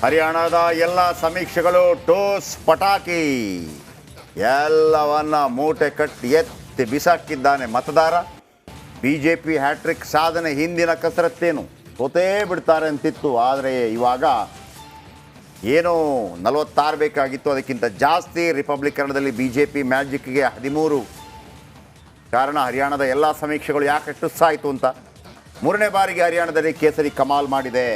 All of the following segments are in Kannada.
ಹರಿಯಾಣದ ಎಲ್ಲ ಸಮೀಕ್ಷೆಗಳು ಟೋಸ್ ಪಟಾಕಿ. ಎಲ್ಲವನ್ನ ಮೂಟೆ ಕಟ್ಟಿ ಎತ್ತಿ ಬಿಸಾಕಿದ್ದಾನೆ ಮತದಾರ. ಬಿಜೆಪಿ ಹ್ಯಾಟ್ರಿಕ್ ಸಾಧನೆ ಹಿಂದಿನ ಕಸರತ್ತೇನು? ಸೋತೇ ಬಿಡ್ತಾರೆ ಅಂತಿತ್ತು, ಆದರೆ ಇವಾಗ ಏನು ನಲವತ್ತಾರು ಬೇಕಾಗಿತ್ತು, ಅದಕ್ಕಿಂತ ಜಾಸ್ತಿ ರಿಪಬ್ಲಿಕನದಲ್ಲಿ ಬಿ ಜೆ ಪಿ ಮ್ಯಾಜಿಕ್ಗೆ ಹದಿಮೂರು. ಕಾರಣ ಹರಿಯಾಣದ ಎಲ್ಲ ಸಮೀಕ್ಷೆಗಳು ಯಾಕೆ ಸಾಯಿತು ಅಂತ. ಮೂರನೇ ಬಾರಿಗೆ ಹರಿಯಾಣದಲ್ಲಿ ಕೇಸರಿ ಕಮಾಲ್ ಮಾಡಿದೆ.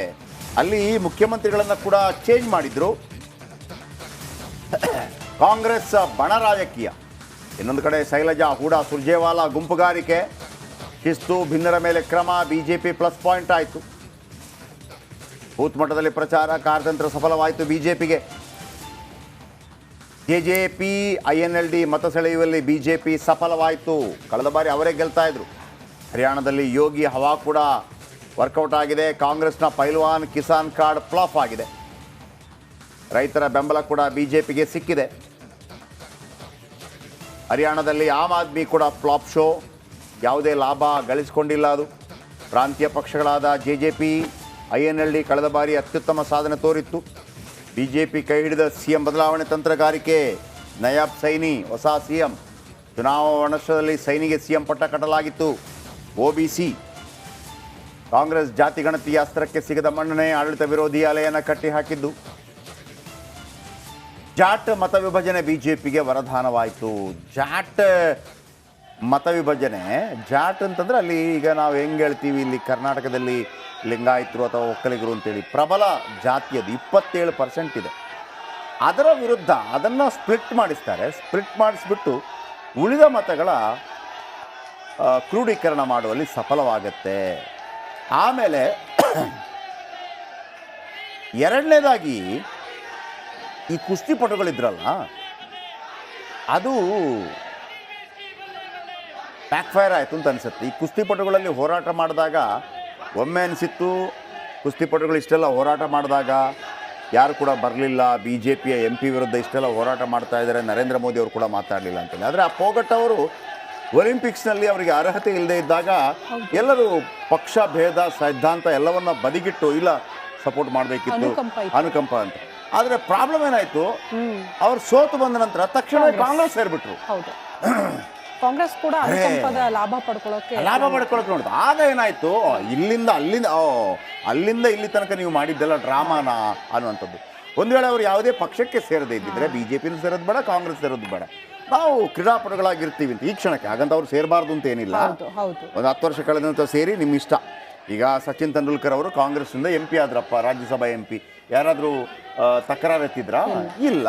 ಅಲ್ಲಿ ಮುಖ್ಯಮಂತ್ರಿಗಳನ್ನು ಕೂಡ ಚೇಂಜ್ ಮಾಡಿದ್ರು. ಕಾಂಗ್ರೆಸ್ ಬಣ ರಾಜಕೀಯ. ಇನ್ನೊಂದು ಕಡೆ ಶೈಲಜಾ, ಹೂಡಾ, ಸುರ್ಜೇವಾಲಾ ಗುಂಪುಗಾರಿಕೆ. ಶಿಸ್ತು, ಭಿನ್ನರ ಮೇಲೆ ಕ್ರಮ, ಬಿಜೆಪಿ ಪ್ಲಸ್ ಪಾಯಿಂಟ್ ಆಯಿತು. ಬೂತ್ ಮಟ್ಟದಲ್ಲಿ ಪ್ರಚಾರ, ಕಾರ್ಯತಂತ್ರ ಸಫಲವಾಯಿತು ಬಿಜೆಪಿಗೆ. P I N L D ಮತ ಸೆಳೆಯುವಲ್ಲಿ ಬಿಜೆಪಿ ಸಫಲವಾಯಿತು. ಕಳೆದ ಬಾರಿ ಅವರೇ ಗೆಲ್ತಾ ಇದ್ರು. ಹರಿಯಾಣದಲ್ಲಿ ಯೋಗಿ ಹವಾ ಕೂಡ ವರ್ಕೌಟ್ ಆಗಿದೆ. ಕಾಂಗ್ರೆಸ್ನ ಪೈಲ್ವಾನ್ ಕಿಸಾನ್ ಕಾರ್ಡ್ ಫ್ಲಾಪ್ ಆಗಿದೆ. ರೈತರ ಬೆಂಬಲ ಕೂಡ ಬಿಜೆಪಿಗೆ ಸಿಕ್ಕಿದೆ. ಹರಿಯಾಣದಲ್ಲಿ ಆಮ್ ಆದ್ಮಿ ಕೂಡ ಫ್ಲಾಪ್ ಶೋ. ಯಾವುದೇ ಲಾಭ ಗಳಿಸಿಕೊಂಡಿಲ್ಲ ಅದು. ಪ್ರಾಂತೀಯ ಪಕ್ಷಗಳಾದ J J P I N L ಕಳೆದ ಬಾರಿ ಅತ್ಯುತ್ತಮ ಸಾಧನೆ ತೋರಿತ್ತು. ಬಿ ಜೆ ಪಿ ಕೈ ಹಿಡಿದ ಸಿ ಎಂ ಬದಲಾವಣೆ ತಂತ್ರಗಾರಿಕೆ. ನಯಾಬ್ ಸೈನಿ, ಹೊಸ ಸಿ ಎಂ ಚುನಾವಣಾ ಸೈನಿಗೆ ಸಿ ಎಂ ಪಟ್ಟ ಕಟ್ಟಲಾಗಿತ್ತು. ಒ ಬಿ ಸಿ ಕಾಂಗ್ರೆಸ್ ಜಾತಿ ಗಣತಿಯ ಅಸ್ತ್ರಕ್ಕೆ ಸಿಗದ ಮನ್ನಣೆ ಆಡಳಿತ ವಿರೋಧಿ ಅಲೆಯನ್ನು ಕಟ್ಟಿಹಾಕಿದ್ದು. ಜಾಟ್ ಮತ ವಿಭಜನೆ ಬಿಜೆಪಿಗೆ ವರದಾನವಾಯಿತು. ಜಾಟ್ ಮತ ವಿಭಜನೆ, ಜಾಟ್ ಅಂತಂದ್ರೆ ಅಲ್ಲಿ ಈಗ ನಾವು ಹೆಂಗೆ ಹೇಳ್ತೀವಿ, ಇಲ್ಲಿ ಕರ್ನಾಟಕದಲ್ಲಿ ಲಿಂಗಾಯತರು ಅಥವಾ ಒಕ್ಕಲಿಗರು ಅಂತೇಳಿ ಪ್ರಬಲ ಜಾತಿಯದು ಇಪ್ಪತ್ತೇಳು ಪರ್ಸೆಂಟ್ ಇದೆ. ಅದರ ವಿರುದ್ಧ ಅದನ್ನು ಸ್ಪ್ಲಿಟ್ ಮಾಡಿಸ್ತಾರೆ. ಸ್ಪ್ಲಿಟ್ ಮಾಡಿಸ್ಬಿಟ್ಟು ಉಳಿದ ಮತಗಳ ಕ್ರೋಢೀಕರಣ ಮಾಡುವಲ್ಲಿ ಸಫಲವಾಗತ್ತೆ. ಆಮೇಲೆ ಎರಡನೇದಾಗಿ ಈ ಕುಸ್ತಿಪಟುಗಳಿದ್ರಲ್ಲ ಅದು ಬ್ಯಾಕ್ ಫೈರ್ ಆಯಿತು ಅಂತ ಅನಿಸುತ್ತೆ. ಈ ಕುಸ್ತಿಪಟುಗಳಲ್ಲಿ ಹೋರಾಟ ಮಾಡಿದಾಗ ಒಮ್ಮೆ ಅನಿಸಿತ್ತು ಕುಸ್ತಿಪಟುಗಳು ಇಷ್ಟೆಲ್ಲ ಹೋರಾಟ ಮಾಡಿದಾಗ ಯಾರು ಕೂಡ ಬರಲಿಲ್ಲ ಬಿ ಜೆ ಪಿಯ ಎಂ ಪಿ ವಿರುದ್ಧ ಇಷ್ಟೆಲ್ಲ ಹೋರಾಟ ಮಾಡ್ತಾ ಇದ್ದಾರೆ, ನರೇಂದ್ರ ಮೋದಿ ಅವರು ಕೂಡ ಮಾತಾಡಲಿಲ್ಲ ಅಂತೇಳಿ. ಆದರೆ ಆ ಪೋಗಟ್ ಅವರು ಒಲಿಂಪಿಕ್ಸ್ನಲ್ಲಿ ಅವರಿಗೆ ಅರ್ಹತೆ ಇಲ್ಲದೆ ಇದ್ದಾಗ ಎಲ್ಲರೂ ಪಕ್ಷ ಭೇದ ಸಿದ್ಧಾಂತ ಎಲ್ಲವನ್ನ ಬದಿಗಿಟ್ಟು ಇಲ್ಲ ಸಪೋರ್ಟ್ ಮಾಡಬೇಕಿತ್ತು. ಅನುಕಂಪ ಅಂತ. ಆದರೆ ಪ್ರಾಬ್ಲಮ್ ಏನಾಯಿತು? ಅವರು ಸೋತು ಬಂದ ನಂತರ ತಕ್ಷಣ ಕಾಂಗ್ರೆಸ್. ಸೇರಿಬಿಟ್ರು. ಕಾಂಗ್ರೆಸ್ ಕೂಡ ಲಾಭ ಪಡ್ಕೊಳ್ಳೋಕೆ ಲಾಭ ಪಡ್ಕೊಳ್ಳೋಕೆ ನೋಡಿದ್ರು ಆಗ ಏನಾಯ್ತು? ಇಲ್ಲಿಂದ ಅಲ್ಲಿಂದ ಅಲ್ಲಿಂದ ಇಲ್ಲಿ ತನಕ ನೀವು ಮಾಡಿದ್ದೆಲ್ಲ ಡ್ರಾಮಾನ ಅನ್ನುವಂಥದ್ದು. ಒಂದು ವೇಳೆ ಅವರು ಯಾವುದೇ ಪಕ್ಷಕ್ಕೆ ಸೇರದೇ ಇದ್ದಿದ್ರೆ ಬಿ ಜೆ ಪಿನೂ ಸೇರೋದು ಬೇಡ ಕಾಂಗ್ರೆಸ್ ಸೇರೋದು ಬೇಡ. ನಾವು ಕ್ರೀಡಾಪಟುಗಳಾಗಿರ್ತೀವಿ ಅಂತ. ಈ ಕ್ಷಣಕ್ಕೆ ಹಾಗಂತ ಅವ್ರು ಸೇರಬಾರ್ದು ಅಂತ ಏನಿಲ್ಲ. ಹೌದು ಹೌದು. ಒಂದು ಹತ್ತು ವರ್ಷ ಕಳೆದ ನಂತರ ಸೇರಿ ನಿಮ್ಮ ಇಷ್ಟ. ಈಗ ಸಚಿನ್ ತೆಂಡೂಲ್ಕರ್ ಅವರು ಕಾಂಗ್ರೆಸ್ನಿಂದ ಎಂ ಪಿ ಆದ್ರಪ್ಪ ರಾಜ್ಯಸಭಾ ಎಂ ಪಿ ಯಾರಾದರೂ ತಕರಾರು ಎತ್ತಿದ್ರ ಇಲ್ಲ.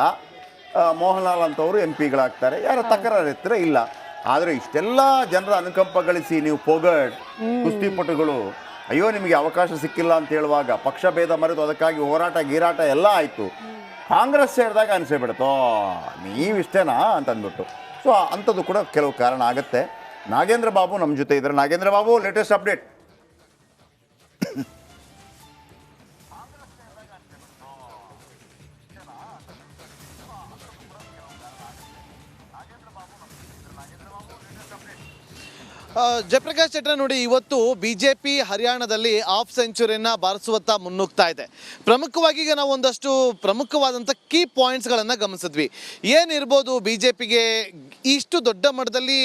ಮೋಹನ್ಲಾಲ್ ಮೋಹನ್ ಲಾಲ್ ಅಂತವರು ಎಂ ಪಿಗಳಾಗ್ತಾರೆ ಯಾರು ತಕರಾರು ಎತ್ತಿದ್ರೆ ಇಲ್ಲ. ಆದರೆ ಇಷ್ಟೆಲ್ಲ ಜನರ ಅನುಕಂಪ ಗಳಿಸಿ ನೀವು ಪೊಗಡ್ ಕುಸ್ತಿಪಟುಗಳು ಅಯ್ಯೋ ನಿಮಗೆ ಅವಕಾಶ ಸಿಕ್ಕಿಲ್ಲ ಅಂತ ಹೇಳುವಾಗ ಪಕ್ಷ ಭೇದ ಮರೆತು ಅದಕ್ಕಾಗಿ ಹೋರಾಟ ಗೀರಾಟ ಎಲ್ಲ ಆಯಿತು. ಕಾಂಗ್ರೆಸ್ ಸೇರಿದಾಗ ಅನಿಸೇಬಿಡುತ್ತೋ ನೀವಿಷ್ಟೇನಾ ಅಂತ ಅಂದ್ಬಿಟ್ಟು ಸೊ ಅಂಥದ್ದು ಕೂಡ ಕೆಲವು ಕಾರಣ ಆಗುತ್ತೆ. ನಾಗೇಂದ್ರ ಬಾಬು ನಮ್ಮ ಜೊತೆ ಇದ್ದಾರೆ. ನಾಗೇಂದ್ರ ಬಾಬು ಲೇಟೆಸ್ಟ್ ಅಪ್ಡೇಟ್ ಜಯಪ್ರಕಾಶ್ ಶೆಟ್ಟರ್ ನೋಡಿ, ಇವತ್ತು ಬಿಜೆಪಿ ಹರಿಯಾಣದಲ್ಲಿ ಆಫ್ ಸೆಂಚುರಿಯನ್ನ ಬಾರಿಸುವತ್ತ ಮುನ್ನುಗ್ತಾ ಇದೆ. ಪ್ರಮುಖವಾಗಿ ಈಗ ನಾವು ಒಂದಷ್ಟು ಪ್ರಮುಖವಾದಂಥ ಕೀ ಪಾಯಿಂಟ್ಸ್ಗಳನ್ನು ಗಮನಿಸಿದ್ವಿ. ಏನಿರ್ಬೋದು ಬಿಜೆಪಿಗೆ ಇಷ್ಟು ದೊಡ್ಡ ಮಟ್ಟದಲ್ಲಿ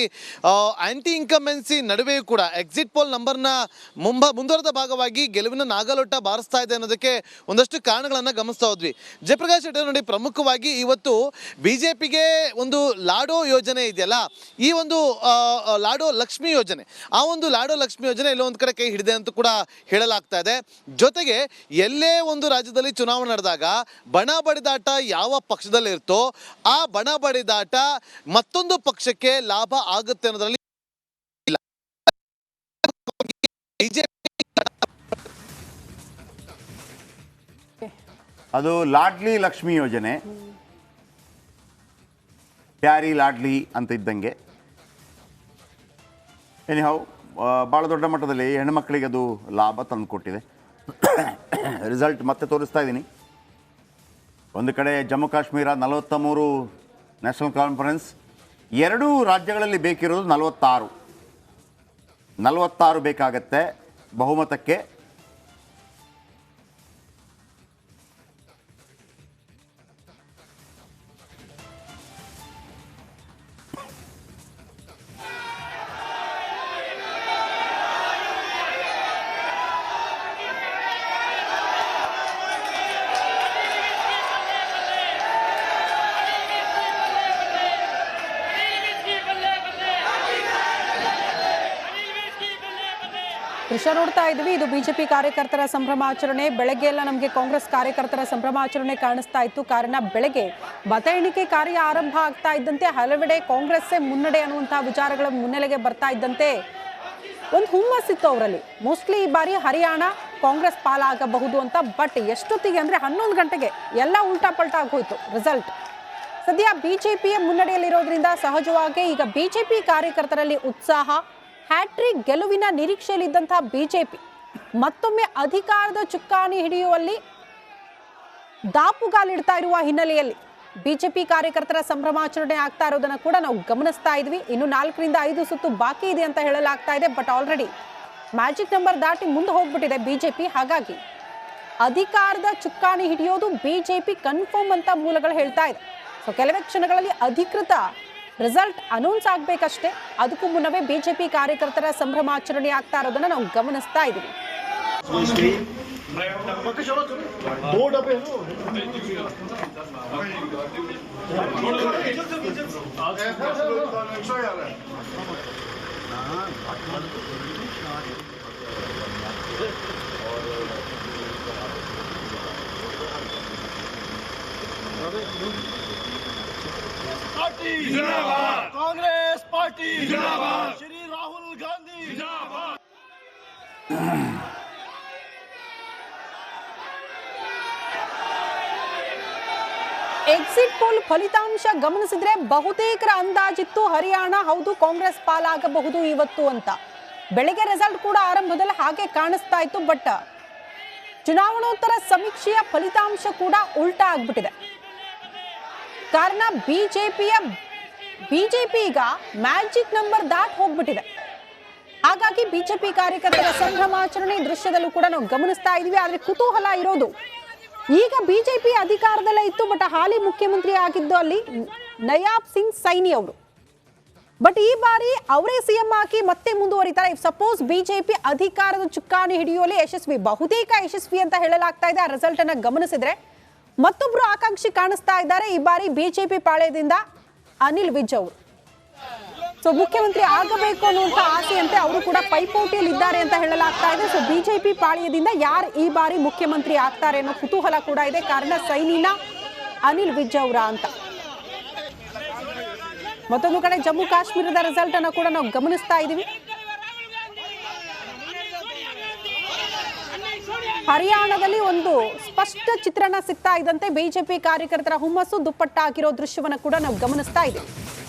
ಆ್ಯಂಟಿ ಇನ್ಕಮೆನ್ಸಿ ನಡುವೆಯೂ ಕೂಡ ಎಕ್ಸಿಟ್ ಪೋಲ್ ನಂಬರ್ನ ಮುಂಬ, ಮುಂದುವರೆದ ಭಾಗವಾಗಿ ಗೆಲುವಿನ ನಾಗಲೋಟ ಬಾರಿಸ್ತಾ ಇದೆ ಅನ್ನೋದಕ್ಕೆ ಒಂದಷ್ಟು ಕಾರಣಗಳನ್ನು ಗಮನಿಸ್ತಾ ಹೋದ್ವಿ. ಜಯಪ್ರಕಾಶ್ ಶೆಟ್ಟರ್ ನೋಡಿ, ಪ್ರಮುಖವಾಗಿ ಇವತ್ತು ಬಿಜೆಪಿಗೆ ಒಂದು ಲಾಡೋ ಯೋಜನೆ ಇದೆಯಲ್ಲ, ಈ ಒಂದು ಲಾಡೋ ಲಕ್ಷ್ಮಿ ಯೋಜನೆ. ಆ ಒಂದು ಲಾಡೋ ಲಕ್ಷ್ಮಿ ಯೋಜನೆ ಎಲ್ಲೋ ಒಂದು ಕಡೆ ಕೈ ಹಿಡಿದೆ ಅಂತ ಕೂಡ ಹೇಳಲಾಗ್ತಾ ಇದೆ. ಜೊತೆಗೆ ಎಲ್ಲೇ ಒಂದು ರಾಜ್ಯದಲ್ಲಿ ಚುನಾವಣೆ ನಡೆದಾಗ ಬಣ ಬಡಿದಾಟ ಯಾವ ಪಕ್ಷದಲ್ಲಿ ಇರ್ತೋ ಆ ಬಣ ಬಡಿದಾಟ ಮತ್ತೊಂದು ಪಕ್ಷಕ್ಕೆ ಲಾಭ ಆಗುತ್ತೆ ಅನ್ನೋದ್ರಲ್ಲಿ ಅದು ಲಾಡ್ಲಿ ಲಕ್ಷ್ಮಿ ಯೋಜನೆ. ಪ್ಯಾರಿ ಲಾಡ್ಲಿ ಅಂತ ಇದ್ದಂಗೆ. ಎನಿಹೌ ಭಾಳ ದೊಡ್ಡ ಮಟ್ಟದಲ್ಲಿ ಹೆಣ್ಮಕ್ಳಿಗೆ ಅದು ಲಾಭ ತಂದುಕೊಟ್ಟಿದೆ. ರಿಸಲ್ಟ್ ಮತ್ತೆ ತೋರಿಸ್ತಾ ಇದ್ದೀನಿ. ಒಂದು ಕಡೆ ಜಮ್ಮು ಕಾಶ್ಮೀರ ನಲವತ್ತ ಮೂರು ನ್ಯಾಷನಲ್ ಕಾನ್ಫರೆನ್ಸ್ ಎರಡೂ ರಾಜ್ಯಗಳಲ್ಲಿ ಬೇಕಿರೋದು ನಲವತ್ತಾರು. ನಲವತ್ತಾರು ಬೇಕಾಗತ್ತೆ ಬಹುಮತಕ್ಕೆ. ದೃಶ್ಯ ನೋಡ್ತಾ ಇದ್ವಿ ಇದು ಬಿಜೆಪಿ ಕಾರ್ಯಕರ್ತರ ಸಂಭ್ರಮಾಚರಣೆ ಬೆಳಗ್ಗೆ ಎಲ್ಲ ನಮಗೆ ಕಾಂಗ್ರೆಸ್ ಕಾರ್ಯಕರ್ತರ ಸಂಭ್ರಮಾಚರಣೆ ಕಾಣಿಸ್ತಾ ಇತ್ತು. ಕಾರಣ ಬೆಳಗ್ಗೆ ಮತ ಎಣಿಕೆ ಕಾರ್ಯ ಆರಂಭ ಆಗ್ತಾ ಇದ್ದಂತೆ ಹಲವೆಡೆ ಕಾಂಗ್ರೆಸ್ಸೇ ಮುನ್ನಡೆ ಅನ್ನುವಂತಹ ವಿಚಾರಗಳ ಮುನ್ನೆಲೆಗೆ ಬರ್ತಾ ಇದ್ದಂತೆ. ಒಂದು ಹುಮ್ಮಸ್ಸಿತ್ತು ಅವರಲ್ಲಿ. ಮೋಸ್ಟ್ಲಿ ಈ ಬಾರಿ ಹರಿಯಾಣ ಕಾಂಗ್ರೆಸ್ ಪಾಲಾಗಬಹುದು ಅಂತ. ಬಟ್ ಎಷ್ಟೊತ್ತಿಗೆ ಅಂದರೆ ಹನ್ನೊಂದು ಗಂಟೆಗೆ ಎಲ್ಲ ಉಲ್ಟಾ ಪಲ್ಟಾ ಆಗೋಯ್ತು. ರಿಸಲ್ಟ್. ಸದ್ಯ ಬಿಜೆಪಿಯ ಮುನ್ನಡೆಯಲ್ಲಿರೋದ್ರಿಂದ ಸಹಜವಾಗಿ ಈಗ ಬಿಜೆಪಿ ಕಾರ್ಯಕರ್ತರಲ್ಲಿ ಉತ್ಸಾಹ ಹ್ಯಾಟ್ರಿಕ್ ಗೆಲುವಿನ ನಿರೀಕ್ಷೆಯಲ್ಲಿದ್ದಂತಹ ಬಿಜೆಪಿ ಮತ್ತೊಮ್ಮೆ ಅಧಿಕಾರದ ಚುಕ್ಕಾಣಿ ಹಿಡಿಯುವಲ್ಲಿ ದಾಪುಗಾಲಿಡ್ತಾ ಇರುವ ಹಿನ್ನೆಲೆಯಲ್ಲಿ ಬಿಜೆಪಿ ಕಾರ್ಯಕರ್ತರ ಸಂಭ್ರಮಾಚರಣೆ ಆಗ್ತಾ ಇರೋದನ್ನ ಕೂಡ ನಾವು ಗಮನಿಸ್ತಾ ಇದ್ವಿ. ಇನ್ನು ನಾಲ್ಕರಿಂದ ಐದು ಸುತ್ತು ಬಾಕಿ ಇದೆ ಅಂತ ಹೇಳಲಾಗ್ತಾ ಇದೆ. ಬಟ್ ಆಲ್ರೆಡಿ ಮ್ಯಾಜಿಕ್ ನಂಬರ್ ದಾಟಿ ಮುಂದೆ ಹೋಗ್ಬಿಟ್ಟಿದೆ ಬಿಜೆಪಿ. ಹಾಗಾಗಿ ಅಧಿಕಾರದ ಚುಕ್ಕಾಣಿ ಹಿಡಿಯೋದು ಬಿಜೆಪಿ ಕನ್ಫರ್ಮ್ ಅಂತ ಮೂಲಗಳು ಹೇಳ್ತಾ ಇದೆ. ಸೊ ಕೆಲವೇ ಕ್ಷಣಗಳಲ್ಲಿ ಅಧಿಕೃತ ರಿಸಲ್ಟ್ ಅನೌನ್ಸ್ ಆಗಬೇಕಷ್ಟೇ. ಅದಕ್ಕೂ ಮುನ್ನವೇ ಬಿಜೆಪಿ ಕಾರ್ಯಕರ್ತರ ಸಂಭ್ರಮಾಚರಣೆ ಆಗ್ತಾ ಇರೋದನ್ನ ನಾವು ಗಮನಿಸ್ತಾ ಇದ್ದೀವಿ. दो party. Congress party. Shri Rahul Gandhi. Exit poll ಫಲಿತಾಂಶ ಗಮನಿಸಿದ್ರೆ ಬಹುತೇಕರ ಅಂದಾಜಿತ್ತು ಹರಿಯಾಣ. ಹೌದು ಕಾಂಗ್ರೆಸ್ ಪಾಲಾಗಬಹುದು ಇವತ್ತು ಅಂತ. ಬೆಳಗ್ಗೆ ರೆಸಲ್ಟ್ ಕೂಡ ಆರಂಭದಲ್ಲಿ ಹಾಗೆ ಕಾಣಿಸ್ತಾ ಇತ್ತು ಬಟ್ ಚುನಾವಣೋತ್ತರ ಸಮೀಕ್ಷೆಯ ಫಲಿತಾಂಶ ಕೂಡ ಉಲ್ಟಾ ಆಗ್ಬಿಟ್ಟಿದೆ. ಕಾರಣ ಬಿಜೆಪಿಯ, ಬಿಜೆಪಿ ಈಗ ಮ್ಯಾಜಿಕ್ ನಂಬರ್ ದಾಟ್ ಹೋಗ್ಬಿಟ್ಟಿದೆ. ಹಾಗಾಗಿ ಬಿಜೆಪಿ ಕಾರ್ಯಕರ್ತರ ಸಂಭ್ರಮಾಚರಣೆ ದೃಶ್ಯದಲ್ಲೂ ಕೂಡ ನಾವು ಗಮನಿಸ್ತಾ ಇದೀವಿ ಆದ್ರೆ ಕುತೂಹಲ ಇರೋದು, ಈಗ ಬಿಜೆಪಿ ಅಧಿಕಾರದಲ್ಲೇ ಇತ್ತು, ಬಟ್ ಹಾಲಿ ಮುಖ್ಯಮಂತ್ರಿ ಆಗಿದ್ದು ಅಲ್ಲಿ ನಯಾಬ್ ಸಿಂಗ್ ಸೈನಿ ಅವರು. ಬಟ್ ಈ ಬಾರಿ ಅವರೇ ಸಿಎಂ ಹಾಕಿ ಮತ್ತೆ ಮುಂದುವರಿತಾರೆ. ಇಫ್ ಸಪೋಸ್ ಬಿಜೆಪಿ ಅಧಿಕಾರದ ಚುಕ್ಕಾಣಿ ಹಿಡಿಯುವಲ್ಲಿ ಯಶಸ್ವಿ, ಬಹುತೇಕ ಯಶಸ್ವಿ ಅಂತ ಹೇಳಲಾಗ್ತಾ ಇದೆ. ಆ ರಿಸಲ್ಟ್ ಅನ್ನ ಗಮನಿಸಿದ್ರೆ ಮತ್ತೊಬ್ರು ಆಕಾಂಕ್ಷಿ ಕಾಣಿಸ್ತಾ ಇದ್ದಾರೆ. ಈ ಬಾರಿ ಬಿಜೆಪಿ ಪಾಳ್ಯದಿಂದ ಅನಿಲ್ ವಿಜ್ ಅವರು. ಸೊ ಮುಖ್ಯಮಂತ್ರಿ ಆಗಬೇಕು ಅನ್ನುವಂತ ಆಸೆಯಂತೆ ಅವರು ಕೂಡ ಪೈಪೋಟಿಯಲ್ಲಿ ಇದ್ದಾರೆ ಅಂತ ಹೇಳಲಾಗ್ತಾ ಇದೆ. ಸೊ ಬಿಜೆಪಿ ಪಾಳ್ಯದಿಂದ ಯಾರು ಈ ಬಾರಿ ಮುಖ್ಯಮಂತ್ರಿ ಆಗ್ತಾರೆ ಅನ್ನೋ ಕುತೂಹಲ ಕೂಡ ಇದೆ. ಕಾರಣ ಸೈನಿನ ಅನಿಲ್ ವಿಜ್ ಅವರ ಅಂತ. ಮತ್ತೊಂದು ಕಡೆ ಜಮ್ಮು ಕಾಶ್ಮೀರದ ರಿಸಲ್ಟ್ ಅನ್ನು ಕೂಡ ನಾವು ಗಮನಿಸ್ತಾ ಇದ್ದೀವಿ. ಹರಿಯಾಣದಲ್ಲಿ ಒಂದು ಸ್ಪಷ್ಟ ಚಿತ್ರಣ ಸಿಗ್ತಾ ಇದ್ದಂತೆ ಬಿಜೆಪಿ ಕಾರ್ಯಕರ್ತರ ಹುಮ್ಮಸ್ಸು ದುಪ್ಪಟ್ಟಾಗಿರೋ ದೃಶ್ಯವನ್ನು ಕೂಡ ನಾವು ಗಮನಿಸ್ತಾ ಇದ್ದೀವಿ.